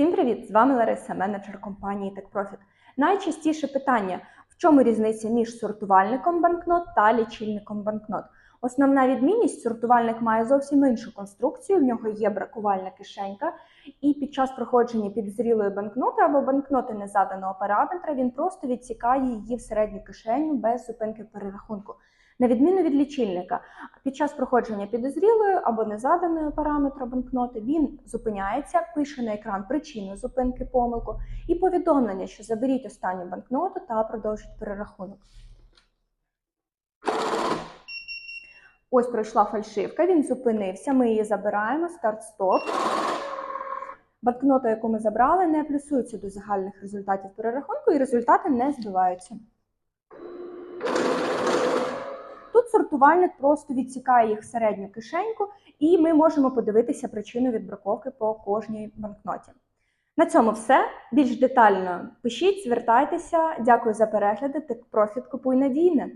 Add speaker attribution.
Speaker 1: Всім привіт! З вами Лариса, менеджер компанії TechProfit. Найчастіше питання: в чому різниця між сортувальником банкнот та лічильником банкнот? Основна відмінність сортувальник має зовсім іншу конструкцію. В нього є бракувальна кишенька, і під час проходження підозрілої банкноти або банкноти незаданого параметра він просто відсікає її в середню кишеню без зупинки перерахунку. На відміну від лічильника, під час проходження підозрілої або незаданої параметра банкноти він зупиняється, пише на екран причину зупинки помилку і повідомлення, що заберіть останню банкноту та продовжіть перерахунок. Ось пройшла фальшивка, він зупинився, ми її забираємо, старт-стоп. Банкнота, яку ми забрали, не плюсується до загальних результатів перерахунку і результати не збиваються. Сортувальник просто відсікає їх середню кишеньку, і ми можемо подивитися причину відбраковки по кожній банкноті. На цьому все. Більш детально пишіть, звертайтеся. Дякую за перегляди. Так профіт купуй надійне.